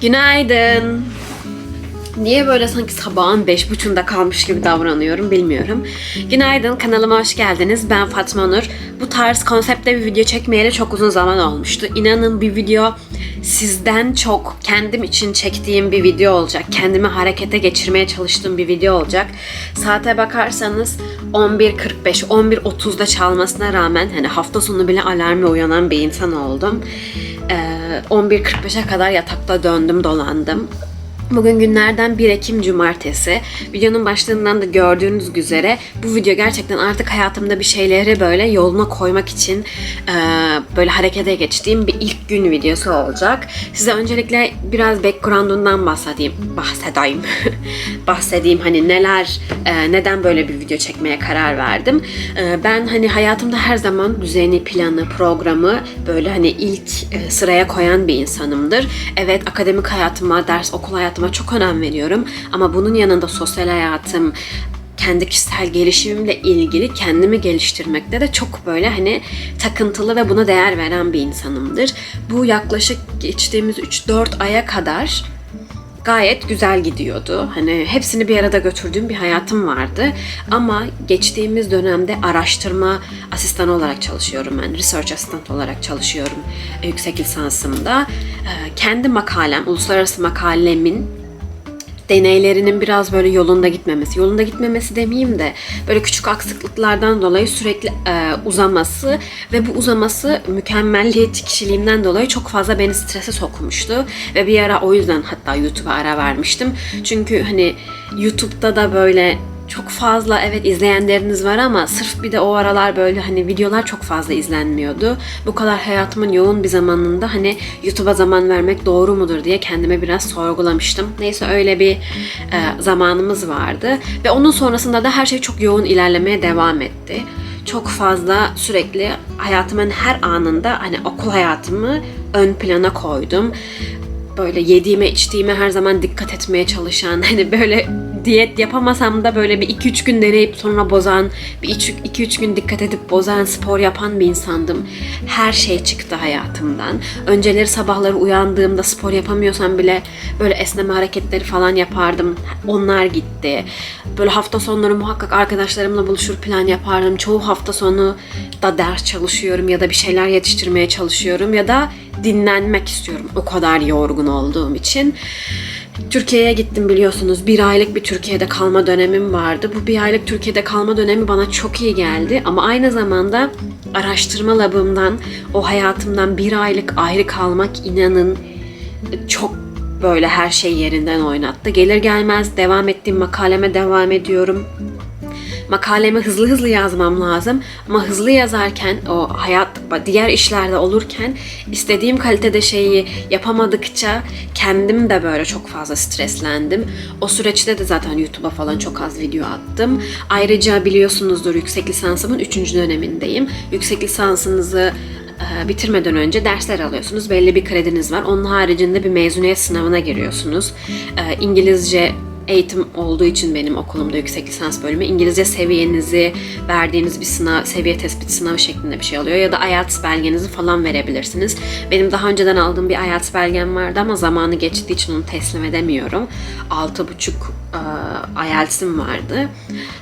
Günaydın. Niye böyle sanki sabahın beş buçuğunda kalmış gibi davranıyorum bilmiyorum. Günaydın, kanalıma hoş geldiniz. Ben Fatma Nur. Bu tarz konseptte bir video çekmeyeli çok uzun zaman olmuştu. İnanın bir video sizden çok kendim için çektiğim bir video olacak. Kendimi harekete geçirmeye çalıştığım bir video olacak. Saate bakarsanız 11.45, 11.30'da çalmasına rağmen hani hafta sonu bile alarmla uyanan bir insan oldum. Ee, 11.45'e kadar yatakta döndüm dolandım. Bugün günlerden 1 Ekim Cumartesi. Videonun başlığından da gördüğünüz üzere bu video gerçekten artık hayatımda bir şeyleri böyle yoluna koymak için e, böyle harekete geçtiğim bir ilk gün videosu olacak. Size öncelikle biraz background'undan bahsedeyim. Bahsedeyim. bahsedeyim hani neler, e, neden böyle bir video çekmeye karar verdim. E, ben hani hayatımda her zaman düzeni, planı, programı böyle hani ilk e, sıraya koyan bir insanımdır. Evet akademik hayatıma, ders okul hayatıma çok önem veriyorum ama bunun yanında sosyal hayatım, kendi kişisel gelişimimle ilgili kendimi geliştirmekte de çok böyle hani takıntılı ve buna değer veren bir insanımdır. Bu yaklaşık geçtiğimiz 3-4 aya kadar gayet güzel gidiyordu. Hani hepsini bir arada götürdüğüm bir hayatım vardı. Ama geçtiğimiz dönemde araştırma asistanı olarak çalışıyorum ben. Research assistant olarak çalışıyorum e, yüksek lisansımda. E, Kendi makalem, uluslararası makalemin deneylerinin biraz böyle yolunda gitmemesi, yolunda gitmemesi demeyeyim de böyle küçük aksaklıklardan dolayı sürekli e, uzaması ve bu uzaması mükemmelliyetçi kişiliğimden dolayı çok fazla beni strese sokmuştu ve bir ara o yüzden hatta YouTube'a ara vermiştim. Çünkü hani YouTube'da da böyle çok fazla evet izleyenleriniz var ama sırf bir de o aralar böyle hani videolar çok fazla izlenmiyordu. Bu kadar hayatımın yoğun bir zamanında hani YouTube'a zaman vermek doğru mudur diye kendime biraz sorgulamıştım. Neyse öyle bir e, zamanımız vardı ve onun sonrasında da her şey çok yoğun ilerlemeye devam etti. Çok fazla sürekli hayatımın her anında hani okul hayatımı ön plana koydum böyle yediğime içtiğime her zaman dikkat etmeye çalışan hani böyle diyet yapamasam da böyle bir 2-3 gün deneyip sonra bozan, bir 2-3 gün dikkat edip bozan, spor yapan bir insandım. Her şey çıktı hayatımdan. Önceleri sabahları uyandığımda spor yapamıyorsam bile böyle esneme hareketleri falan yapardım. Onlar gitti. Böyle hafta sonları muhakkak arkadaşlarımla buluşur plan yapardım. Çoğu hafta sonu da ders çalışıyorum ya da bir şeyler yetiştirmeye çalışıyorum ya da dinlenmek istiyorum. O kadar yorgun olduğum için. Türkiye'ye gittim biliyorsunuz. Bir aylık bir Türkiye'de kalma dönemim vardı. Bu bir aylık Türkiye'de kalma dönemi bana çok iyi geldi. Ama aynı zamanda araştırma labımdan, o hayatımdan bir aylık ayrı kalmak inanın çok böyle her şey yerinden oynattı. Gelir gelmez devam ettiğim makaleme devam ediyorum makalemi hızlı hızlı yazmam lazım. Ama hızlı yazarken o hayat diğer işlerde olurken istediğim kalitede şeyi yapamadıkça kendim de böyle çok fazla streslendim. O süreçte de zaten YouTube'a falan çok az video attım. Ayrıca biliyorsunuzdur yüksek lisansımın 3. dönemindeyim. Yüksek lisansınızı e, bitirmeden önce dersler alıyorsunuz. Belli bir krediniz var. Onun haricinde bir mezuniyet sınavına giriyorsunuz. E, İngilizce eğitim olduğu için benim okulumda yüksek lisans bölümü İngilizce seviyenizi verdiğiniz bir sınav, seviye tespit sınavı şeklinde bir şey oluyor ya da IELTS belgenizi falan verebilirsiniz. Benim daha önceden aldığım bir IELTS belgem vardı ama zamanı geçtiği için onu teslim edemiyorum. 6,5 e, IELTS'im vardı.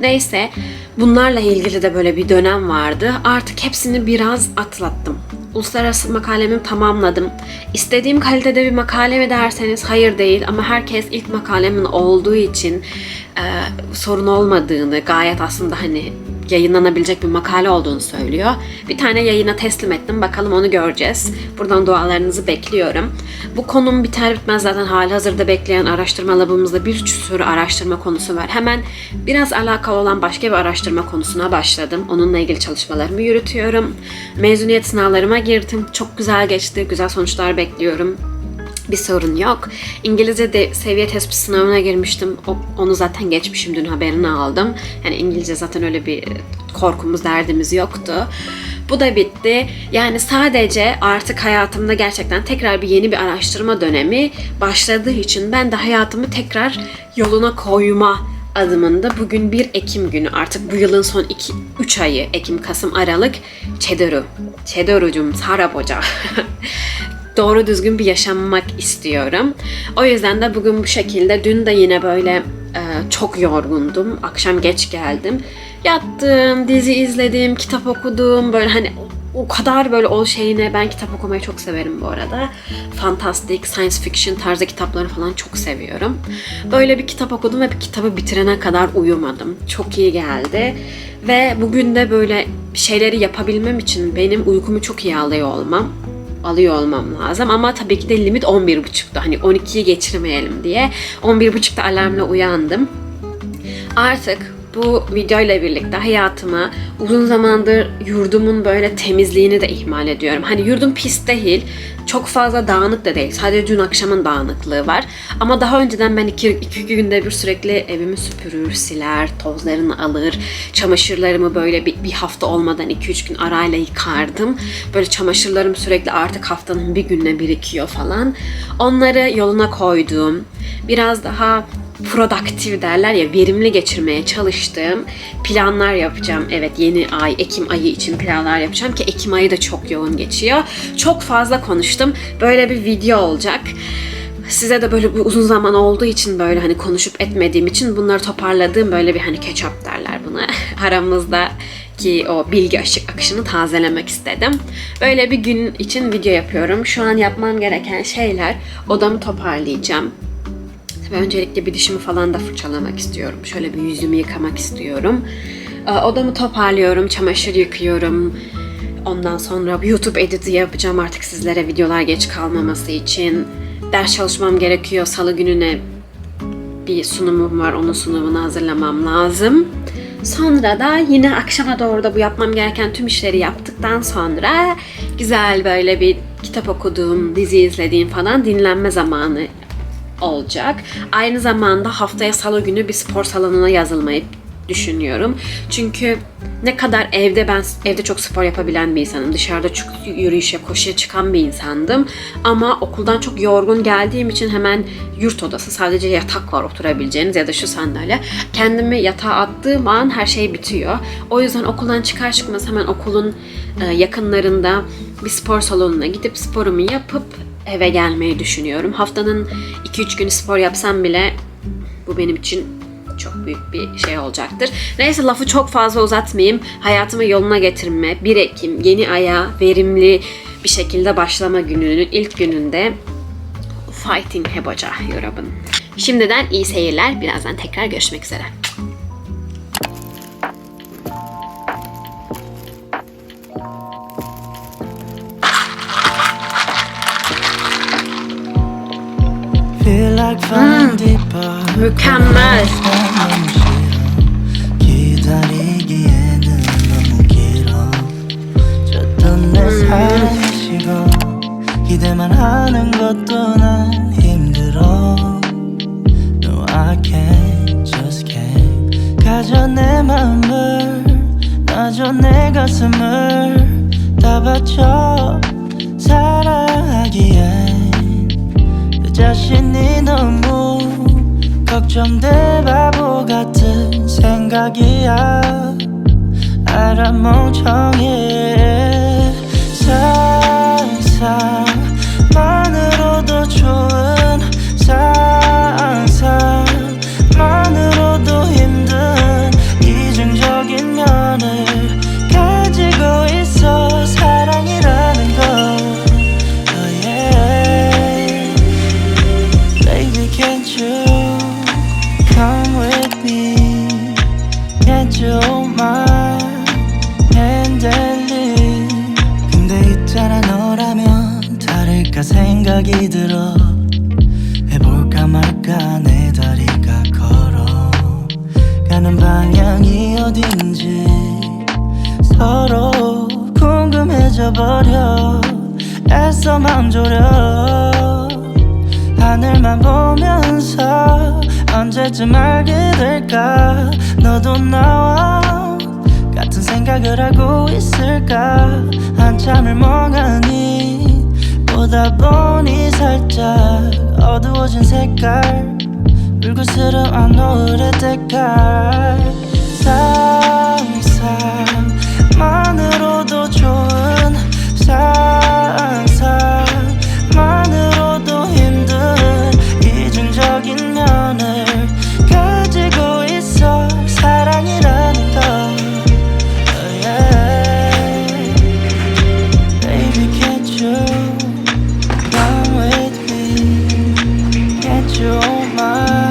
Neyse bunlarla ilgili de böyle bir dönem vardı. Artık hepsini biraz atlattım. Uluslararası makalemi tamamladım. İstediğim kalitede bir makale mi derseniz hayır değil ama herkes ilk makalemin olduğu için e, sorun olmadığını gayet aslında hani yayınlanabilecek bir makale olduğunu söylüyor. Bir tane yayına teslim ettim. Bakalım onu göreceğiz. Buradan dualarınızı bekliyorum. Bu konum biter bitmez zaten hali hazırda bekleyen araştırma labımızda bir sürü araştırma konusu var. Hemen biraz alakalı olan başka bir araştırma konusuna başladım. Onunla ilgili çalışmalarımı yürütüyorum. Mezuniyet sınavlarıma girdim. Çok güzel geçti. Güzel sonuçlar bekliyorum bir sorun yok. İngilizce de seviye tespit sınavına girmiştim. O, onu zaten geçmişim dün haberini aldım. Yani İngilizce zaten öyle bir korkumuz, derdimiz yoktu. Bu da bitti. Yani sadece artık hayatımda gerçekten tekrar bir yeni bir araştırma dönemi başladığı için ben de hayatımı tekrar yoluna koyma adımında bugün 1 Ekim günü artık bu yılın son 2 3 ayı Ekim, Kasım, Aralık Çedoru. Çedorucum Sarap Hoca. doğru düzgün bir yaşamak istiyorum. O yüzden de bugün bu şekilde dün de yine böyle e, çok yorgundum. Akşam geç geldim. Yattım, dizi izledim, kitap okudum. Böyle hani o kadar böyle o şeyine ben kitap okumayı çok severim bu arada. Fantastik, science fiction tarzı kitapları falan çok seviyorum. Böyle bir kitap okudum ve bir kitabı bitirene kadar uyumadım. Çok iyi geldi. Ve bugün de böyle şeyleri yapabilmem için benim uykumu çok iyi alıyor olmam alıyor olmam lazım. Ama tabii ki de limit 11.30'da. Hani 12'yi geçirmeyelim diye. 11.30'da alarmla uyandım. Artık bu video ile birlikte hayatıma uzun zamandır yurdumun böyle temizliğini de ihmal ediyorum. Hani yurdum pis değil, çok fazla dağınık da değil. Sadece dün akşamın dağınıklığı var. Ama daha önceden ben iki, iki günde bir sürekli evimi süpürür, siler, tozlarını alır. Çamaşırlarımı böyle bir, bir hafta olmadan iki üç gün arayla yıkardım. Böyle çamaşırlarım sürekli artık haftanın bir gününe birikiyor falan. Onları yoluna koydum. Biraz daha produktif derler ya verimli geçirmeye çalıştığım planlar yapacağım. Evet yeni ay Ekim ayı için planlar yapacağım ki Ekim ayı da çok yoğun geçiyor. Çok fazla konuştum. Böyle bir video olacak. Size de böyle bir uzun zaman olduğu için böyle hani konuşup etmediğim için bunları toparladığım böyle bir hani catch up derler buna. Aramızda ki o bilgi akışını tazelemek istedim. Böyle bir gün için video yapıyorum. Şu an yapmam gereken şeyler odamı toparlayacağım. Ve öncelikle bir dişimi falan da fırçalamak istiyorum. Şöyle bir yüzümü yıkamak istiyorum. Ee, Odamı toparlıyorum, çamaşır yıkıyorum. Ondan sonra YouTube editi yapacağım artık sizlere videolar geç kalmaması için. Ders çalışmam gerekiyor. Salı gününe bir sunumum var. Onun sunumunu hazırlamam lazım. Sonra da yine akşama doğru da bu yapmam gereken tüm işleri yaptıktan sonra güzel böyle bir kitap okuduğum, dizi izlediğim falan dinlenme zamanı olacak. Aynı zamanda haftaya salı günü bir spor salonuna yazılmayı düşünüyorum. Çünkü ne kadar evde ben evde çok spor yapabilen bir insanım. Dışarıda çok yürüyüşe, koşuya çıkan bir insandım. Ama okuldan çok yorgun geldiğim için hemen yurt odası sadece yatak var oturabileceğiniz ya da şu sandalye. Kendimi yatağa attığım an her şey bitiyor. O yüzden okuldan çıkar çıkmaz hemen okulun e, yakınlarında bir spor salonuna gidip sporumu yapıp eve gelmeyi düşünüyorum. Haftanın 2-3 günü spor yapsam bile bu benim için çok büyük bir şey olacaktır. Neyse lafı çok fazla uzatmayayım. Hayatımı yoluna getirme, 1 Ekim, yeni aya verimli bir şekilde başlama gününün ilk gününde Fighting Heboca yorabın. Şimdiden iyi seyirler. Birazdan tekrar görüşmek üzere. 음. 불쾌한 맛. 기대만 하는 것도 난 힘들어 No I can't just can't 가져 내 마음을 놔줘 내 가슴을 다 바쳐 자신이 너무 걱정돼 바보 같은 생각이야. 알아 멍청해 you my? 근데 있잖아 너라면 다를까 생각이 들어 해볼까 말까 내 다리가 걸어 가는 방향이 어딘지 서로 궁금해져 버려 애써 맘 졸여 하늘만 보면서 언제쯤 알게 될까? 너도 나와 같은 생각을 하고 있을까? 한참을 멍하니 보다 보니 살짝 어두워진 색깔 불그스름한 노을의 때깔. 상상 you my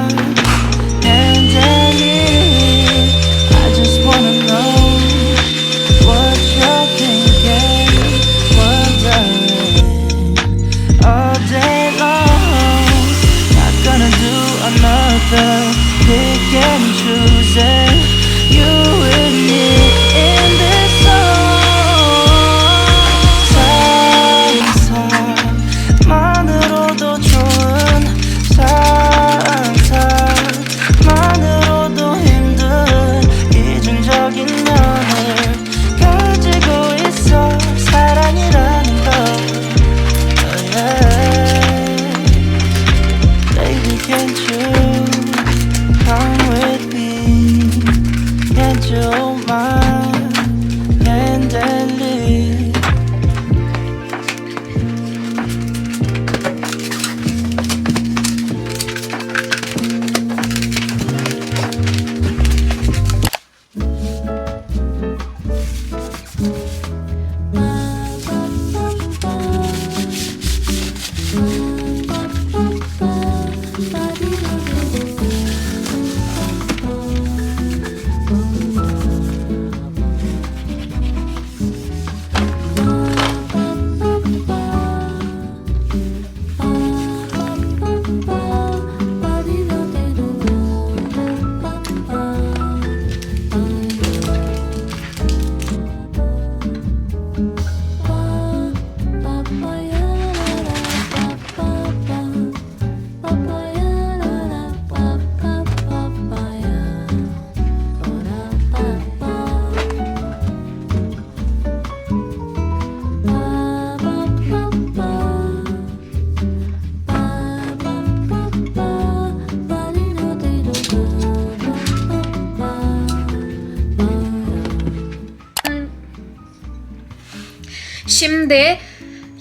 Şimdi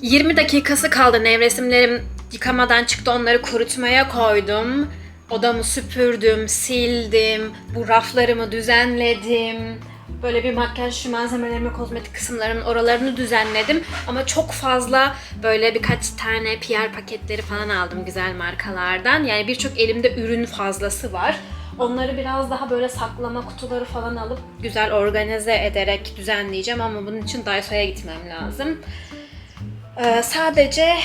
20 dakikası kaldı. Nevresimlerim yıkamadan çıktı. Onları kurutmaya koydum. Odamı süpürdüm, sildim. Bu raflarımı düzenledim. Böyle bir makyaj malzemelerimi, kozmetik kısımlarımın oralarını düzenledim. Ama çok fazla böyle birkaç tane PR paketleri falan aldım güzel markalardan. Yani birçok elimde ürün fazlası var. Onları biraz daha böyle saklama kutuları falan alıp güzel organize ederek düzenleyeceğim ama bunun için Daiso'ya gitmem lazım. Ee, sadece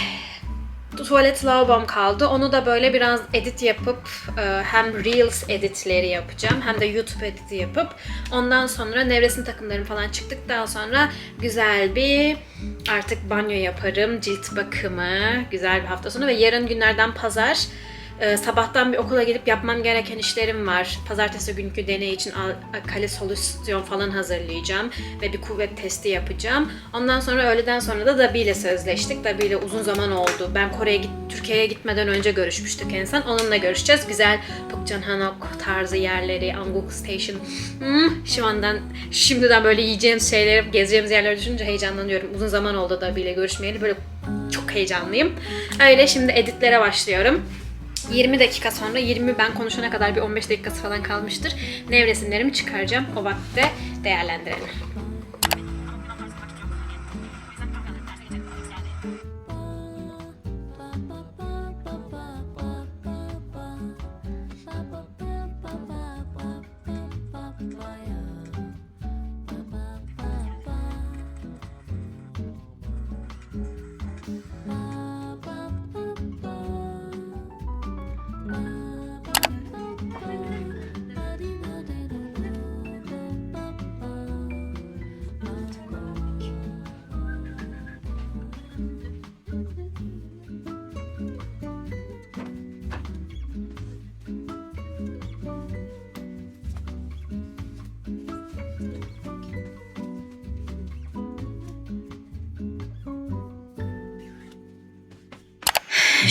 tuvalet lavabom kaldı. Onu da böyle biraz edit yapıp e, hem Reels editleri yapacağım hem de YouTube editi yapıp ondan sonra nevresim takımlarım falan çıktıktan sonra güzel bir artık banyo yaparım, cilt bakımı, güzel bir hafta sonu ve yarın günlerden pazar e, sabahtan bir okula gidip yapmam gereken işlerim var. Pazartesi günkü deney için al- kale solüsyon falan hazırlayacağım ve bir kuvvet testi yapacağım. Ondan sonra öğleden sonra da Dabi ile sözleştik. Dabi ile uzun zaman oldu. Ben Kore'ye git Türkiye'ye gitmeden önce görüşmüştük en son. Onunla görüşeceğiz. Güzel Pukcan Hanok tarzı yerleri, Anguk Station. Hmm, şu andan şimdiden böyle yiyeceğimiz şeyleri, gezeceğimiz yerleri düşününce heyecanlanıyorum. Uzun zaman oldu Dabi ile görüşmeyeli. Böyle çok heyecanlıyım. Öyle şimdi editlere başlıyorum. 20 dakika sonra 20 ben konuşana kadar bir 15 dakikası falan kalmıştır. Nevresimlerimi çıkaracağım. O vakitte değerlendirelim.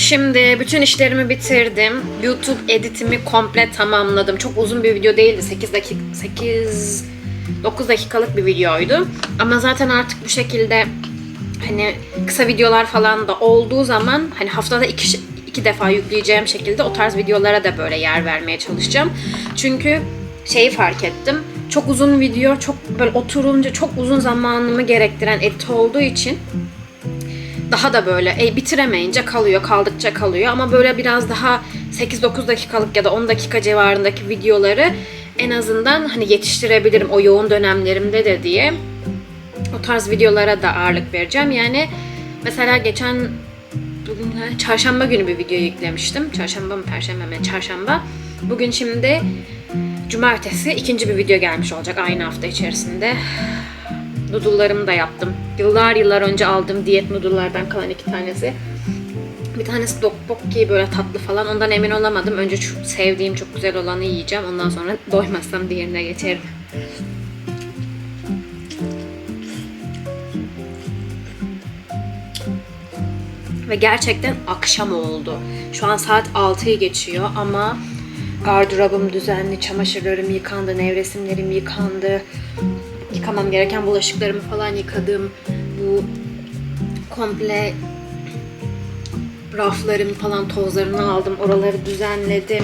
Şimdi bütün işlerimi bitirdim. YouTube editimi komple tamamladım. Çok uzun bir video değildi. 8 dakika 8 9 dakikalık bir videoydu. Ama zaten artık bu şekilde hani kısa videolar falan da olduğu zaman hani haftada iki, iki defa yükleyeceğim şekilde o tarz videolara da böyle yer vermeye çalışacağım. Çünkü şeyi fark ettim. Çok uzun video, çok böyle oturunca çok uzun zamanımı gerektiren edit olduğu için daha da böyle e, bitiremeyince kalıyor, kaldıkça kalıyor ama böyle biraz daha 8-9 dakikalık ya da 10 dakika civarındaki videoları en azından hani yetiştirebilirim o yoğun dönemlerimde de diye o tarz videolara da ağırlık vereceğim. Yani mesela geçen bugün çarşamba günü bir video yüklemiştim. Çarşamba mı perşembe mi? Çarşamba. Bugün şimdi cumartesi ikinci bir video gelmiş olacak aynı hafta içerisinde. Noodle'larımı da yaptım. Yıllar yıllar önce aldığım diyet noodle'lardan kalan iki tanesi. Bir tanesi dokbokki böyle tatlı falan. Ondan emin olamadım. Önce çok sevdiğim çok güzel olanı yiyeceğim. Ondan sonra doymazsam diğerine geçerim. Ve gerçekten akşam oldu. Şu an saat 6'yı geçiyor ama gardırobum düzenli, çamaşırlarım yıkandı, nevresimlerim yıkandı. Yıkamam gereken bulaşıklarımı falan yıkadım. Bu komple raflarım falan tozlarını aldım. Oraları düzenledim.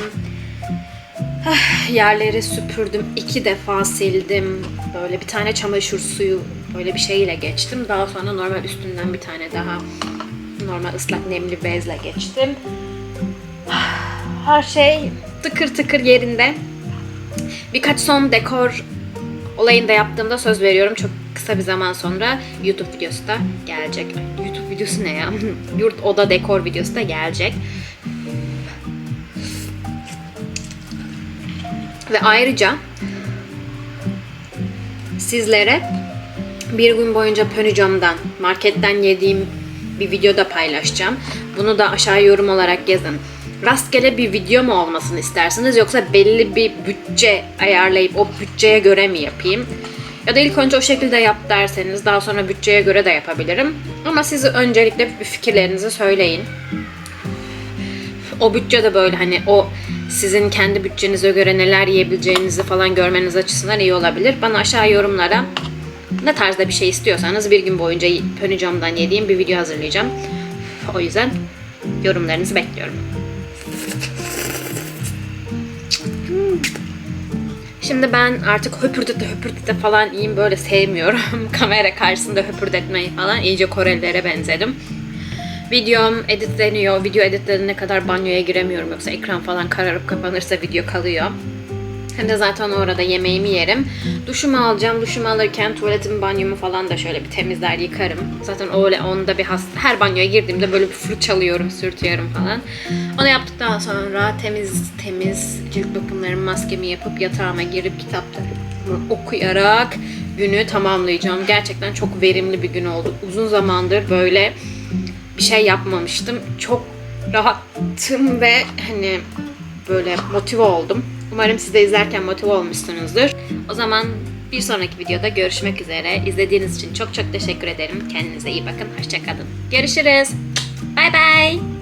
Ah, Yerleri süpürdüm. iki defa sildim. Böyle bir tane çamaşır suyu böyle bir şeyle geçtim. Daha sonra normal üstünden bir tane daha normal ıslak nemli bezle geçtim. Ah, Her şey tıkır tıkır yerinde. Birkaç son dekor olayını da yaptığımda söz veriyorum. Çok kısa bir zaman sonra YouTube videosu da gelecek. YouTube videosu ne ya? Yurt oda dekor videosu da gelecek. Ve ayrıca sizlere bir gün boyunca Pönicom'dan, marketten yediğim bir video da paylaşacağım. Bunu da aşağı yorum olarak yazın. Rastgele bir video mu olmasını istersiniz yoksa belli bir bütçe ayarlayıp o bütçeye göre mi yapayım? Ya da ilk önce o şekilde yap derseniz daha sonra bütçeye göre de yapabilirim. Ama sizi öncelikle bir fikirlerinizi söyleyin. O bütçe de böyle hani o sizin kendi bütçenize göre neler yiyebileceğinizi falan görmeniz açısından iyi olabilir. Bana aşağı yorumlara Ne tarzda bir şey istiyorsanız bir gün boyunca pönücamdan yediğim bir video hazırlayacağım. O yüzden yorumlarınızı bekliyorum. Şimdi ben artık höpürdete höpürdete falan iyiyim böyle sevmiyorum. Kamera karşısında höpürdetmeyi falan iyice Korelilere benzedim. Videom editleniyor. Video editlerine kadar banyoya giremiyorum. Yoksa ekran falan kararıp kapanırsa video kalıyor. Hem de zaten orada yemeğimi yerim. Duşumu alacağım. Duşumu alırken tuvaletimi, banyomu falan da şöyle bir temizler, yıkarım. Zaten öyle onda bir has her banyoya girdiğimde böyle bir fırçalıyorum, sürtüyorum falan. Onu yaptıktan sonra temiz temiz cilt bakımlarımı, maskemi yapıp yatağıma girip kitaplarımı okuyarak günü tamamlayacağım. Gerçekten çok verimli bir gün oldu. Uzun zamandır böyle bir şey yapmamıştım. Çok rahattım ve hani böyle motive oldum. Umarım siz de izlerken motive olmuşsunuzdur. O zaman bir sonraki videoda görüşmek üzere. İzlediğiniz için çok çok teşekkür ederim. Kendinize iyi bakın. Hoşçakalın. Görüşürüz. Bay bay.